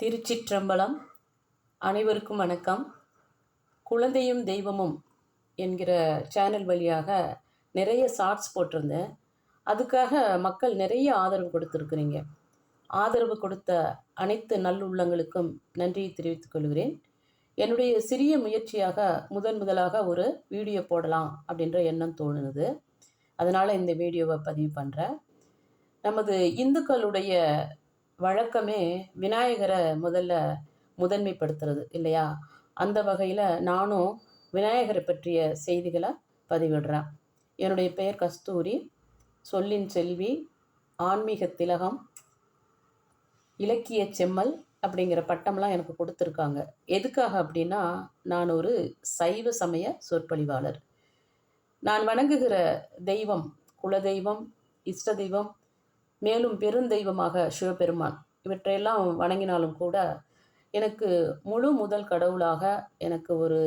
திருச்சிற்றம்பலம். அனைவருக்கும் வணக்கம். குழந்தையும் தெய்வமும் என்கிற சேனல் வழியாக நிறைய ஷார்ட்ஸ் போட்டிருந்தேன். அதுக்காக மக்கள் நிறைய ஆதரவு கொடுத்துருக்குறீங்க. ஆதரவு கொடுத்த அனைத்து நல்லுள்ளங்களுக்கும் நன்றியை தெரிவித்துக் கொள்கிறேன். என்னுடைய சிறிய முயற்சியாக முதன் முதலாக ஒரு வீடியோ போடலாம் அப்படின்ற எண்ணம் தோணுது. அதனால் இந்த வீடியோவை பதிவு பண்ணுறேன் நமது இந்துக்களுடைய வழக்கமே விநாயகரை முதல்ல முதன்மைப்படுத்துறது இல்லையா? அந்த வகையில் நானும் விநாயகரை பற்றிய செய்திகளை பதிவிடுறேன். என்னுடைய பெயர் கஸ்தூரி. சொல்லின் செல்வி ஆன்மீக திலகம் இலக்கிய செம்மல் அப்படிங்கிற பட்டம்லாம் எனக்கு கொடுத்துருக்காங்க. எதுக்காக அப்படின்னா நான் ஒரு சைவ சமய சொற்பொழிவாளர். நான் வணங்குகிற தெய்வம் குலதெய்வம் இஷ்ட தெய்வம் மேலும் பெருந்தெய்வமாக சிவபெருமான் இவற்றையெல்லாம் வணங்கினாலும் கூட எனக்கு முழு முதல் கடவுளாக எனக்கு ஒரு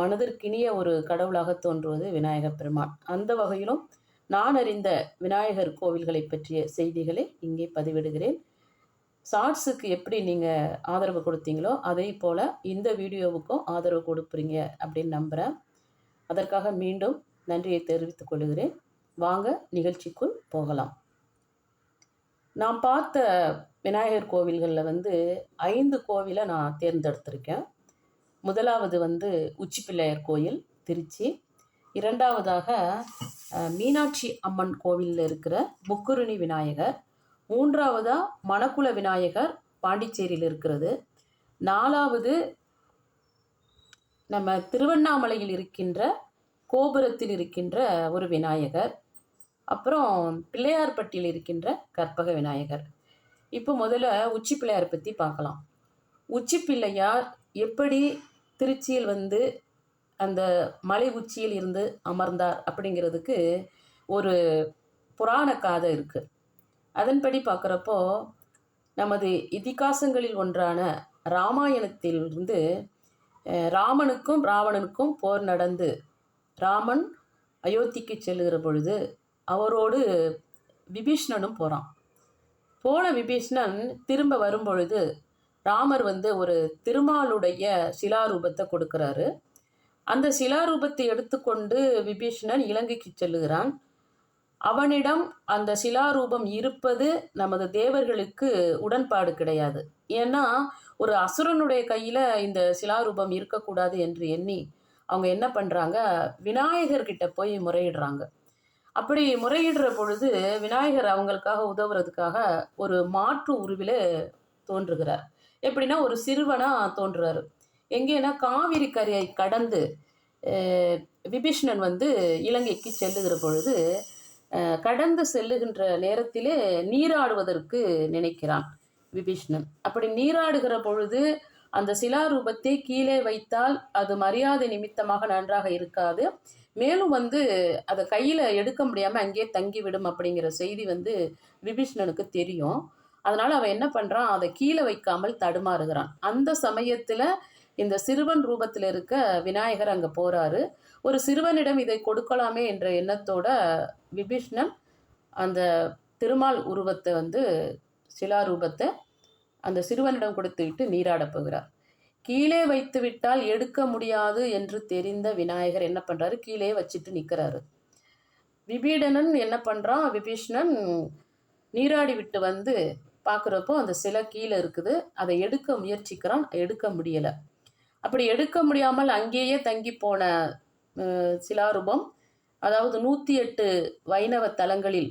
மனதிற்கினிய ஒரு கடவுளாக தோன்றுவது விநாயகர் பெருமான். அந்த வகையிலும் நான் அறிந்த விநாயகர் கோவில்களை பற்றிய செய்திகளை இங்கே பதிவிடுகிறேன். ஷார்ட்ஸுக்கு எப்படி நீங்கள் ஆதரவு கொடுத்தீங்களோ அதே போல் இந்த வீடியோவுக்கும் ஆதரவு கொடுப்பீங்க அப்படின்னு நம்புகிறேன் அதற்காக மீண்டும் நன்றியை தெரிவித்துக் கொள்கிறேன். வாங்க நிகழ்ச்சிக்குள் போகலாம். நான் பார்த்த விநாயகர் கோவில்களில் வந்து ஐந்து கோவிலை நான் தேர்ந்தெடுத்திருக்கேன். முதலாவது வந்து உச்சிப்பிள்ளையார் கோயில் திருச்சி. இரண்டாவதாக மீனாட்சி அம்மன் கோவிலில் இருக்கிற முக்குருணி விநாயகர். மூன்றாவதாக மணக்குள விநாயகர் பாண்டிச்சேரியில் இருக்கிறது. நாலாவது நம்ம திருவண்ணாமலையில் இருக்கின்ற கோபுரத்தில் இருக்கின்ற ஒரு விநாயகர். அப்புறம் பிள்ளையார்பட்டியில் இருக்கின்ற கற்பக விநாயகர். இப்போ முதல்ல உச்சி பிள்ளையார் பற்றி பார்க்கலாம். உச்சி பிள்ளையார் எப்படி திருச்சியில் வந்து அந்த மலை உச்சியில் இருந்து அமர்ந்தார் அப்படிங்கிறதுக்கு ஒரு புராண காதை இருக்குது அதன்படி பார்க்குறப்போ நமது இதிகாசங்களில் ஒன்றான ராமாயணத்திலிருந்து ராமனுக்கும் ராவணனுக்கும் போர் நடந்து ராமன் அயோத்திக்கு செல்லுகிற பொழுது அவரோடு விபீஷ்ணனும் போகிறான் போன விபீஷ்ணன் திரும்ப வரும்பொழுது ராமர் வந்து ஒரு திருமாலுடைய சிலாரூபத்தை கொடுக்குறாரு. அந்த சிலாரூபத்தை எடுத்துக்கொண்டு விபீஷ்ணன் இலங்கைக்கு செல்லுகிறான். அவனிடம் அந்த சிலாரூபம் இருப்பது நமது தேவர்களுக்கு உடன்பாடு கிடையாது. ஏன்னா ஒரு அசுரனுடைய கையில் இந்த சிலாரூபம் இருக்கக்கூடாது என்று எண்ணி அவங்க என்ன பண்ணுறாங்க விநாயகர்கிட்ட போய் முறையிடுறாங்க. அப்படி முறையிடுற பொழுது விநாயகர் அவங்களுக்காக உதவுறதுக்காக ஒரு மாற்று உருவில் தோன்றுகிறார். எப்படின்னா ஒரு சிறுவனாக தோன்றுறாரு. எங்கேன்னா காவிரி கரையை கடந்து விபீஷ்ணன் வந்து இலங்கைக்கு செல்லுகிற பொழுது கடந்து செல்லுகின்ற நேரத்திலே நீராடுவதற்கு நினைக்கிறான் விபீஷ்ணன். அப்படி நீராடுகிற பொழுது அந்த சிலாரூபத்தை கீழே வைத்தால் அது மரியாதை நிமித்தமாக நன்றாக இருக்காது. மேலும் வந்து அதை கையில் எடுக்க முடியாமல் அங்கேயே தங்கிவிடும் அப்படிங்கிற செய்தி வந்து விபீஷ்ணனுக்கு தெரியும். அதனால் அவன் என்ன பண்ணுறான் அதை கீழே வைக்காமல் தடுமாறுகிறான். அந்த சமயத்தில் இந்த சிறுவன் ரூபத்தில் இருக்க விநாயகர் அங்கே போகிறாரு ஒரு சிறுவனிடம் இதை கொடுக்கலாமே என்ற எண்ணத்தோட விபீஷ்ணன் அந்த திருமால் உருவத்தை வந்து சிலா ரூபத்தை அந்த சிறுவனிடம் கொடுத்துவிட்டு நீராடப் போகிறார். கீழே வைத்து விட்டால் எடுக்க முடியாது என்று தெரிந்த விநாயகர் என்ன பண்ணுறாரு கீழே வச்சுட்டு நிற்கிறாரு விபீடனன் என்ன பண்ணுறான் விபீஷ்ணன் நீராடி விட்டு வந்து பார்க்குறப்போ அந்த சிலை கீழே இருக்குது. அதை எடுக்க முயற்சிக்கிறான். எடுக்க முடியலை. அப்படி எடுக்க முடியாமல் அங்கேயே தங்கி போன சிலாரூபம் அதாவது நூற்றி எட்டு வைணவ தலங்களில்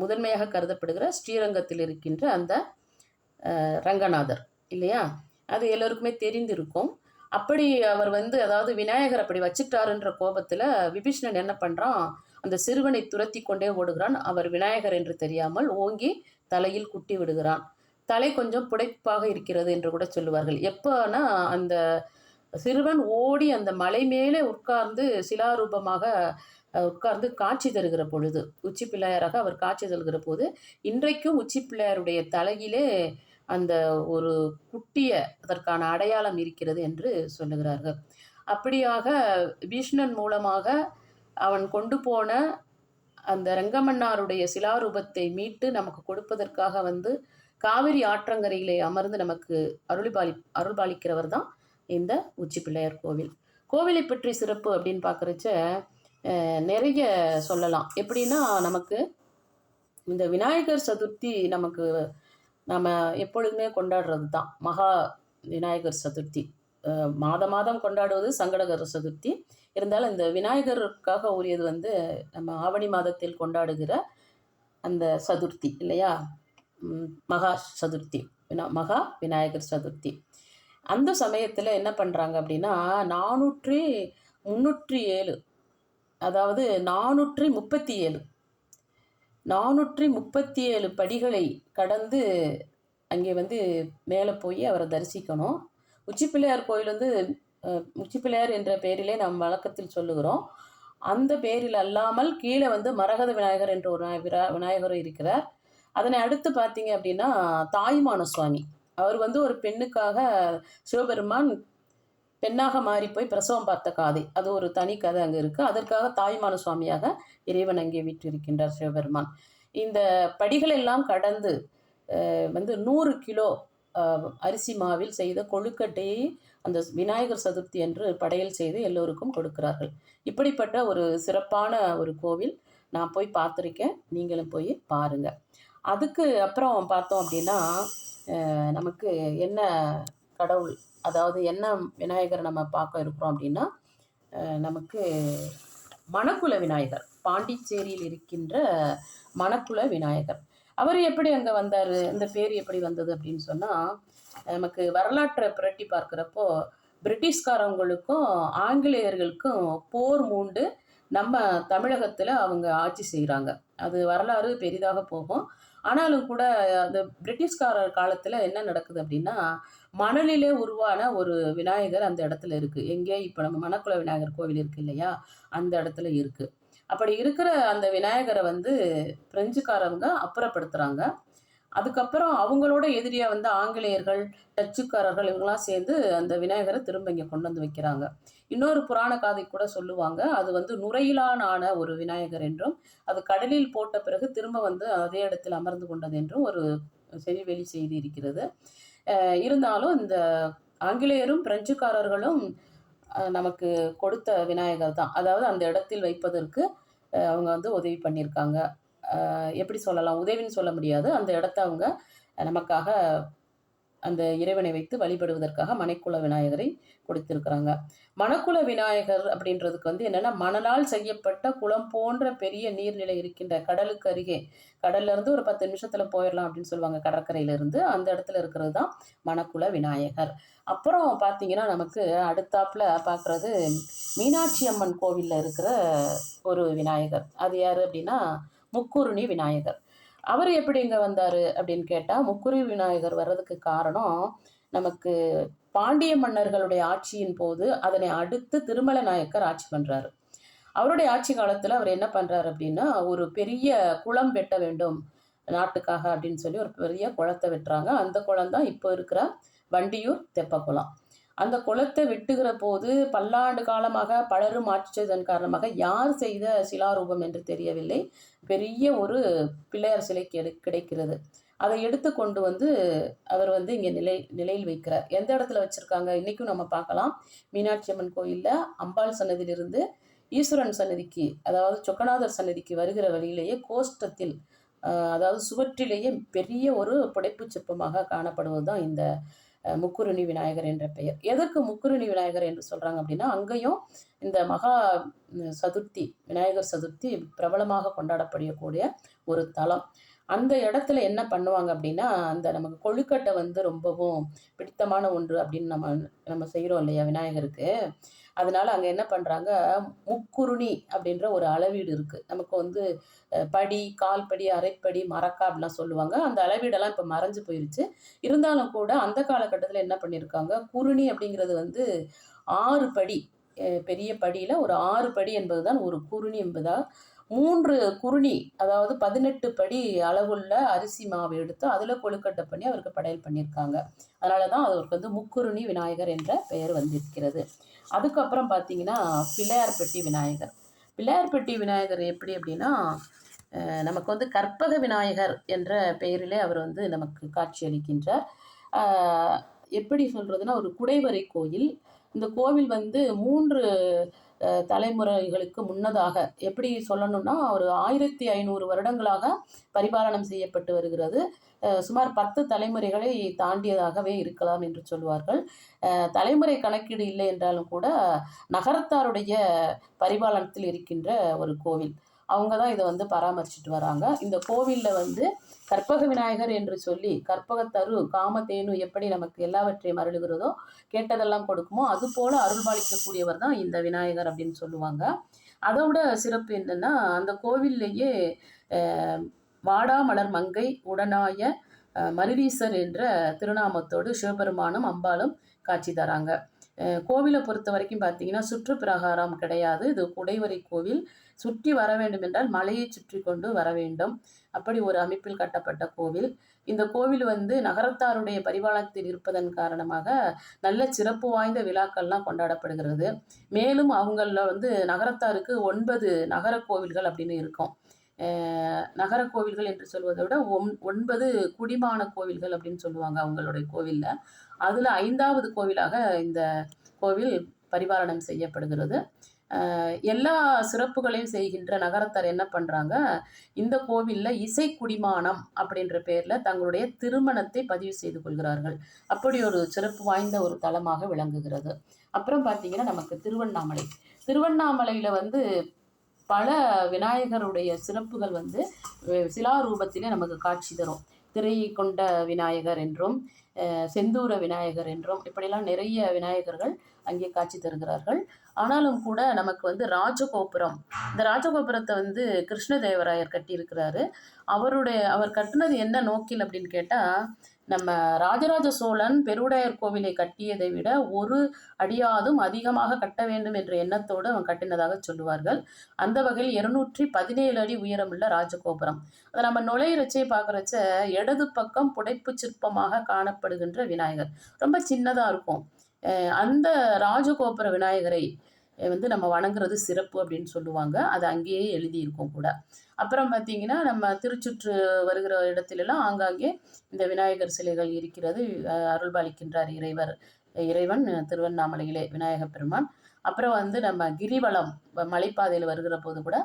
முதன்மையாக கருதப்படுகிற ஸ்ரீரங்கத்தில் இருக்கின்ற அந்த ரங்கநாதர். இல்லையா? அது எல்லோருக்குமே தெரிந்திருக்கும். அப்படி அவர் வந்து அதாவது விநாயகர் அப்படி வச்சுட்டாருன்ற கோபத்தில் விபீஷ்ணன் என்ன பண்ணுறான் அந்த சிறுவனை துரத்தி கொண்டே ஓடுகிறான். அவர் விநாயகர் என்று தெரியாமல் ஓங்கி தலையில் குட்டி விடுகிறான். தலை கொஞ்சம் புடைப்பாக இருக்கிறது என்று கூட சொல்லுவார்கள். எப்போனா அந்த சிறுவன் ஓடி அந்த மலை மேலே உட்கார்ந்து சிலாரூபமாக உட்கார்ந்து காட்சி தருகிற பொழுது உச்சி பிள்ளையாராக அவர் காட்சி தருகிற போது இன்றைக்கும் உச்சி பிள்ளையாருடைய தலையிலே அந்த ஒரு குட்டிய அதற்கான அடையாளம் இருக்கிறது என்று சொல்லுகிறார்கள். அப்படியாக பீஷ்ணன் மூலமாக அவன் கொண்டு போன அந்த ரங்கமன்னாருடைய சிலாரூபத்தை மீட்டு நமக்கு கொடுப்பதற்காக வந்து காவிரி ஆற்றங்கரையிலே அமர்ந்து நமக்கு அருள்பாலி அருள்பாலிக்கிறவர் தான் இந்த உச்சி பிள்ளையார் கோவில். கோவிலை பற்றி சிறப்பு அப்படின்னு பார்க்குறச்ச நிறைய சொல்லலாம். எப்படின்னா நமக்கு இந்த விநாயகர் சதுர்த்தி நமக்கு நம்ம எப்பொழுதுமே கொண்டாடுறது தான் மகா விநாயகர் சதுர்த்தி. மாதம் மாத மாதம் கொண்டாடுவது சங்கடகர சதுர்த்தி. இருந்தாலும் இந்த விநாயகருக்காக உரியது வந்து நம்ம ஆவணி மாதத்தில் கொண்டாடுகிற அந்த சதுர்த்தி இல்லையா? மகா சதுர்த்தி. வினா மகா விநாயகர் சதுர்த்தி. அந்த சமயத்தில் என்ன பண்ணுறாங்க அப்படின்னா நானூற்றி முந்நூற்றி ஏழு அதாவது நானூற்றி முப்பத்தி ஏழு நானூற்றி முப்பத்தி ஏழு படிகளை கடந்து அங்கே வந்து மேலே போய் அவரை தரிசிக்கணும். உச்சிப்பிள்ளையார் கோயில் வந்து உச்சிப்பிள்ளையார் என்ற பெயரிலே நாம் வழக்கத்தில் சொல்லுகிறோம். அந்த பேரில் அல்லாமல் கீழே வந்து மரகத விநாயகர் என்ற ஒரு விநா விநாயகரும் விநாயகர் இருக்கிறார். அதனை அடுத்து பார்த்தீங்க அப்படின்னா தாய்மான சுவாமி அவர் வந்து ஒரு பெண்ணுக்காக சிவபெருமான் பெண்ணாக மாறி போய் பிரசவம் பார்த்த காதை. அது ஒரு தனி கதை அங்கே இருக்குது அதற்காக தாய்மான சுவாமியாக இறைவன் அங்கே வீற்றிருக்கின்றார் சிவபெருமான். இந்த படிகளெல்லாம் கடந்து வந்து நூறு கிலோ அரிசி மாவில் செய்த கொழுக்கட்டையை அந்த விநாயகர் சதுர்த்தி என்று படையல் செய்து எல்லோருக்கும் கொடுக்கிறார்கள். இப்படிப்பட்ட ஒரு சிறப்பான ஒரு கோவில் நான் போய் பார்த்துருக்கேன். நீங்களும் போய் பாருங்கள் அதுக்கு அப்புறம் பார்த்தோம் அப்படின்னா நமக்கு என்ன கடவுள் அதாவது என்ன விநாயகர் நம்ம பார்க்க இருக்கிறோம் அப்படின்னா நமக்கு மணக்குல விநாயகர் பாண்டிச்சேரியில் இருக்கின்ற மணக்குல விநாயகர். அவர் எப்படி அங்கே வந்தார்? இந்த பேர் எப்படி வந்தது அப்படின்னு சொன்னால் நமக்கு வரலாற்றை புரட்டி பார்க்குறப்போ பிரிட்டிஷ்காரவங்களுக்கும் ஆங்கிலேயர்களுக்கும் போர் மூண்டு நம்ம தமிழகத்தில் அவங்க ஆட்சி செய்கிறாங்க அது வரலாறு பெரிதாக போகும். ஆனாலும் கூட அந்த பிரிட்டிஷ்காரர் காலத்தில் என்ன நடக்குது அப்படின்னா மணலிலே உருவான ஒரு விநாயகர் அந்த இடத்துல இருக்குது எங்கே? இப்போ நம்ம மணக்குள விநாயகர் கோவில் இருக்கு இல்லையா? அந்த இடத்துல இருக்குது அப்படி இருக்கிற அந்த விநாயகரை வந்து பிரெஞ்சுக்காரவங்க அப்புறப்படுத்துகிறாங்க அதுக்கப்புறம் அவங்களோட எதிரியாக வந்து ஆங்கிலேயர்கள் டச்சுக்காரர்கள் இவங்கெல்லாம் சேர்ந்து அந்த விநாயகரை திரும்ப இங்கே கொண்டு வந்து வைக்கிறாங்க. இன்னொரு புராண காதை கூட சொல்லுவாங்க. அது வந்து நுரையிலான ஆன ஒரு விநாயகர் என்றும் அது கடலில் போட்ட பிறகு திரும்ப வந்து அதே இடத்தில் அமர்ந்து கொண்டது என்றும் ஒரு செவிவெளி செய்தி இருக்கிறது. இருந்தாலும் இந்த ஆங்கிலேயரும் பிரெஞ்சுக்காரர்களும் நமக்கு கொடுத்த விநாயகர் தான். அதாவது அந்த இடத்தில் வைப்பதற்கு அவங்க வந்து உதவி பண்ணியிருக்காங்க. எப்படி சொல்லலாம்? உதவின்னு சொல்ல முடியாது. அந்த இடத்த அவங்க நமக்காக அந்த இறைவனை வைத்து வழிபடுவதற்காக மனைக்குல விநாயகரை கொடுத்திருக்கிறாங்க. மணக்குள விநாயகர் அப்படின்றதுக்கு வந்து என்னன்னா மணலால் செய்யப்பட்ட குளம் போன்ற பெரிய நீர்நிலை இருக்கின்ற கடலுக்கு அருகே கடல்ல இருந்து ஒரு பத்து நிமிஷத்துல போயிடலாம் அப்படின்னு சொல்லுவாங்க கடற்கரையிலேருந்து. அந்த இடத்துல இருக்கிறது தான் மணக்குள விநாயகர். அப்புறம் பார்த்தீங்கன்னா நமக்கு அடுத்தாப்புல பார்க்குறது மீனாட்சி அம்மன் கோவிலில் இருக்கிற ஒரு விநாயகர். அது யார் அப்படின்னா முக்குருணி விநாயகர். அவர் எப்படி இங்கே வந்தார் அப்படின்னு கேட்டால் முக்குரி விநாயகர் வர்றதுக்கு காரணம் நமக்கு பாண்டிய மன்னர்களுடைய ஆட்சியின் போது அதனை அடுத்து திருமல நாயக்கர் ஆட்சி பண்ணுறாரு அவருடைய ஆட்சி காலத்தில் அவர் என்ன பண்ணுறாரு அப்படின்னா ஒரு பெரிய குளம் வெட்ட வேண்டும் நாட்டுக்காக அப்படின்னு சொல்லி ஒரு பெரிய குளத்தை வெட்டுறாங்க. அந்த குளம் தான் இப்போ இருக்கிற வண்டியூர் தெப்பக்குளம். அந்த குளத்தை வெட்டுகிற போது பல்லாண்டு காலமாக பலரும் ஆட்சியதன் காரணமாக யார் செய்த சிலாரூபம் என்று தெரியவில்லை. பெரிய ஒரு பிள்ளையார் சிலை கிடைக்கிறது. அதை எடுத்து கொண்டு வந்து அவர் வந்து இங்கே நிலை நிலையில் வைக்கிறார். எந்த இடத்துல வச்சுருக்காங்க? இன்றைக்கும் நம்ம பார்க்கலாம். மீனாட்சி அம்மன் கோயிலில் அம்பாள் சன்னதியிலிருந்து ஈஸ்வரன் சன்னதிக்கு அதாவது சொக்கநாதர் சன்னதிக்கு வருகிற வழியிலேயே கோஷ்டத்தில் அதாவது சுவற்றிலேயே பெரிய ஒரு புடைப்புச் சிற்பமாக காணப்படுவது தான் இந்த முக்குருணி விநாயகர் என்ற பெயர். எதற்கு முக்குருணி விநாயகர் என்று சொல்கிறாங்க அப்படின்னா அங்கேயும் இந்த மகா சதுர்த்தி விநாயகர் சதுர்த்தி பிரபலமாக கொண்டாடப்படக்கூடிய ஒரு தலம். அந்த இடத்துல என்ன பண்ணுவாங்க அப்படின்னா அந்த நமக்கு கொழுக்கட்டை வந்து ரொம்பவும் பிடித்தமான ஒன்று அப்படின்னு நம்ம நம்ம செய்கிறோம் இல்லையா விநாயகருக்கு. அதனால அங்கே என்ன பண்ணுறாங்க முக்குருணி அப்படின்ற ஒரு அளவீடு இருக்குது நமக்கு வந்து படி கால் படி அரைப்படி மரக்கா அப்படிலாம் சொல்லுவாங்க. அந்த அளவீடெல்லாம் இப்போ மறைஞ்சு போயிருச்சு. இருந்தாலும் கூட அந்த காலகட்டத்தில் என்ன பண்ணியிருக்காங்க குருணி அப்படிங்கிறது வந்து ஆறு படி பெரிய படியில் ஒரு ஆறு படி என்பது தான் ஒரு குருணி என்பதா? மூன்று குருணி அதாவது பதினெட்டு படி அளவுள்ள அரிசி மாவு எடுத்து அதில் கொழுக்கட்டை பண்ணி அவருக்கு படையல் பண்ணியிருக்காங்க அதனால தான் அவருக்கு வந்து முக்குருணி விநாயகர் என்ற பெயர் வந்திருக்கிறது. அதுக்கப்புறம் பார்த்தீங்கன்னா பிள்ளையார்பட்டி விநாயகர். பிள்ளையார்பட்டி விநாயகர் எப்படி அப்படின்னா நமக்கு வந்து கற்பக விநாயகர் என்ற பெயரிலே அவர் வந்து நமக்கு காட்சியளிக்கின்றார் எப்படி சொல்கிறதுனா ஒரு குடைவரை கோயில். இந்த கோவில் வந்து மூன்று தலைமுறைகளுக்கு முன்னதாக எப்படி சொல்லணும்னா ஒரு ஆயிரத்தி ஐநூறு வருடங்களாக பரிபாலனம் செய்யப்பட்டு வருகிறது. சுமார் பத்து தலைமுறைகளை தாண்டியதாகவே இருக்கலாம் என்று சொல்வார்கள். தலைமுறை கணக்கீடு இல்லை என்றாலும் கூட நகரத்தாருடைய பரிபாலனத்தில் இருக்கின்ற ஒரு கோவில். அவங்க தான் இதை வந்து பராமரிச்சுட்டு வராங்க. இந்த கோவிலில் வந்து கற்பக விநாயகர் என்று சொல்லி கற்பகத்தரு காமதேனு எப்படி நமக்கு எல்லாவற்றையும் அருளுகிறதோ கேட்டதெல்லாம் கொடுக்குமோ அது போல அருள்பாலிக்கக்கூடியவர் தான் இந்த விநாயகர் அப்படின்னு சொல்லுவாங்க. அதோட சிறப்பு என்னன்னா அந்த கோவில்லையே வாடாமலர் மங்கை உடனாய மருதீசர் என்ற திருநாமத்தோடு சிவபெருமானும் அம்பாளும் காட்சி தராங்க. கோவிலை பொறுத்த வரைக்கும் பார்த்தீங்கன்னா சுற்று பிரகாரம் கிடையாது. இது குடைவரை கோவில். சுற்றி வர வேண்டும் என்றால் மலையை சுற்றி கொண்டு வர வேண்டும். அப்படி ஒரு அமைப்பில் கட்டப்பட்ட கோவில். இந்த கோவில் வந்து நகரத்தாருடைய பரிபாலனத்தில் இருப்பதன் காரணமாக நல்ல சிறப்பு வாய்ந்த விழாக்கள்லாம் கொண்டாடப்படுகிறது. மேலும் அவங்கள வந்து நகரத்தாருக்கு ஒன்பது நகர கோவில்கள் அப்படின்னு இருக்கும். நகர கோவில்கள் என்று சொல்வதை விட ஒன் ஒன்பது குடிமான கோவில்கள் அப்படின்னு சொல்லுவாங்க அவங்களுடைய கோவிலில். அதில் ஐந்தாவது கோவிலாக இந்த கோவில் பரிபாலனம் செய்யப்படுகிறது. எல்லா சிறப்புகளையும் செய்கின்ற நகரத்தார் என்ன பண்ணுறாங்க இந்த கோவிலில் இசை குடிமானம் அப்படின்ற பேரில் தங்களுடைய திருமணத்தை பதிவு செய்து கொள்கிறார்கள். அப்படி ஒரு சிறப்பு வாய்ந்த ஒரு தலமாக விளங்குகிறது. அப்புறம் பார்த்தீங்கன்னா நமக்கு திருவண்ணாமலை. திருவண்ணாமலையில் வந்து பல விநாயகருடைய சிறப்புகள் வந்து சிலா ரூபத்திலே நமக்கு காட்சி தரும். திரை கொண்ட விநாயகர் என்றும் செந்தூர விநாயகர் என்றும் இப்படிலாம் நிறைய விநாயகர்கள் அங்கே காட்சி தருகிறார்கள். ஆனாலும் கூட நமக்கு வந்து ராஜகோபுரம் இந்த ராஜகோபுரத்தை வந்து கிருஷ்ணதேவராயர் கட்டியிருக்கிறாரு. அவருடைய அவர் கட்டினது என்ன நோக்கில் அப்படின்னு கேட்டால் நம்ம ராஜராஜ சோழன் பெருவுடையார் கோவிலை கட்டியதை விட ஒரு அடியாதும் அதிகமாக கட்ட வேண்டும் என்ற எண்ணத்தோடு அவன் கட்டினதாக சொல்லுவார்கள். அந்த வகையில் இருநூற்றி பதினேழு அடி உயரமுள்ள ராஜகோபுரம். அதை நம்ம நுழையிறச்சே பார்க்குறச்ச இடது பக்கம் புடைப்பு சிற்பமாக காணப்படுகின்ற விநாயகர். ரொம்ப சின்னதாக இருக்கும். அந்த ராஜகோபுர விநாயகரை வந்து நம்ம வணங்குறது சிறப்பு அப்படின்னு சொல்லுவாங்க. அது அங்கேயே எழுதியிருக்கும் கூட. அப்புறம் பார்த்தீங்கன்னா நம்ம திருச்சுற்று வருகிற இடத்திலெல்லாம் ஆங்காங்கே இந்த விநாயகர் சிலைகள் இருக்கிறது. அஹ் அருள்பாலிக்கின்றார் இறைவர் இறைவன் திருவண்ணாமலையிலே விநாயகப் பெருமான். அப்புறம் வந்து நம்ம கிரிவலம் மலைப்பாதையில் வருகிற போது கூட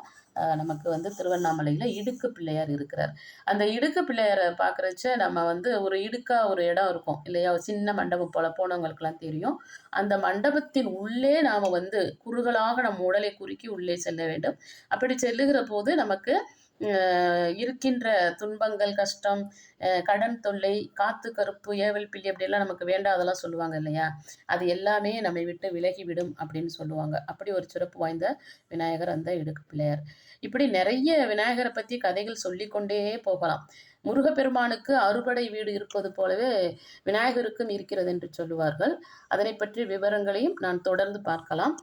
நமக்கு வந்து திருவண்ணாமலையில் இடுக்கு பிள்ளையார் இருக்கிறார். அந்த இடுக்கு பிள்ளையாரை பார்க்குறச்ச நம்ம வந்து ஒரு இடுக்காக ஒரு இடம் இருக்கும் இல்லையா? ஒரு சின்ன மண்டபம் போல் போனவங்களுக்கெல்லாம் தெரியும். அந்த மண்டபத்தின் உள்ளே நாம் வந்து குறுகலாக நம் உடலை குறுக்கி உள்ளே செல்ல வேண்டும். அப்படி செல்லுகிற போது நமக்கு இருக்கின்ற துன்பங்கள் கஷ்டம் கடன் தொல்லை காத்து கருப்பு ஏவல் பிள்ளை அப்படியெல்லாம் நமக்கு வேண்டாதெல்லாம் சொல்லுவாங்க இல்லையா? அது எல்லாமே நம்மை விட்டு விலகிவிடும் அப்படின்னு சொல்லுவாங்க. அப்படி ஒரு சிறப்பு வாய்ந்த விநாயகர் அந்த இடுக்கு பிள்ளையார். இப்படி நிறைய விநாயகரை பற்றி கதைகள் சொல்லிக்கொண்டே போகலாம். முருகப்பெருமானுக்கு அறுபடை வீடு இருப்பது போலவே விநாயகருக்கும் இருக்கிறது என்று சொல்லுவார்கள். அதனை பற்றி விவரங்களையும் நான் தொடர்ந்து பார்க்கலாம்.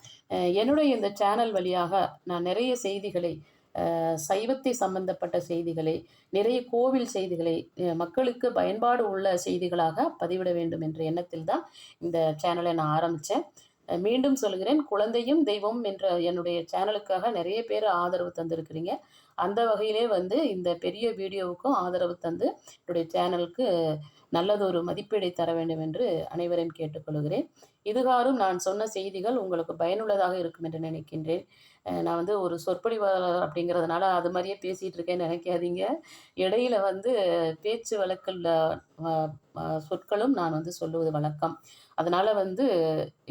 என்னுடைய இந்த சேனல் வழியாக நான் நிறைய செய்திகளை சைவத்தை சம்பந்தப்பட்ட செய்திகளை நிறைய கோவில் செய்திகளை மக்களுக்கு பயன்பாடு உள்ள செய்திகளாக பதிவிட வேண்டும் என்ற எண்ணத்தில் தான் இந்த சேனலை நான் ஆரம்பித்தேன் மீண்டும் சொல்கிறேன் குழந்தையும் தெய்வம் என்ற என்னுடைய சேனலுக்காக நிறைய பேர் ஆதரவு தந்திருக்கிறீங்க. அந்த வகையிலே வந்து இந்த பெரிய வீடியோவுக்கும் ஆதரவு தந்து என்னுடைய சேனலுக்கு நல்லதொரு மதிப்பீடை தர வேண்டும் என்று அனைவரையும் கேட்டுக்கொள்கிறேன். இதுகாரும் நான் சொன்ன செய்திகள் உங்களுக்கு பயனுள்ளதாக இருக்கும் என்று நினைக்கின்றேன். நான் வந்து ஒரு சொற்பொழிவாளர் அப்படிங்கிறதுனால அது மாதிரியே பேசிகிட்டு இருக்கேன் நினைக்காதீங்க. இடையில வந்து பேச்சு வழக்கில் சொற்களும் நான் வந்து சொல்லுவது வழக்கம். அதனால் வந்து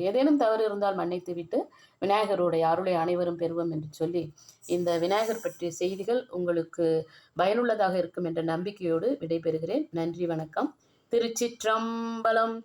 ஏதேனும் தவறு இருந்தால் மன்னித்து விட்டு விநாயகருடைய அருளை அனைவரும் பெறுவோம் என்று சொல்லி இந்த விநாயகர் பற்றிய செய்திகள் உங்களுக்கு பயனுள்ளதாக இருக்கும் என்ற நம்பிக்கையோடு விடைபெறுகிறேன். நன்றி வணக்கம். திருச்சிற்றம்பலம்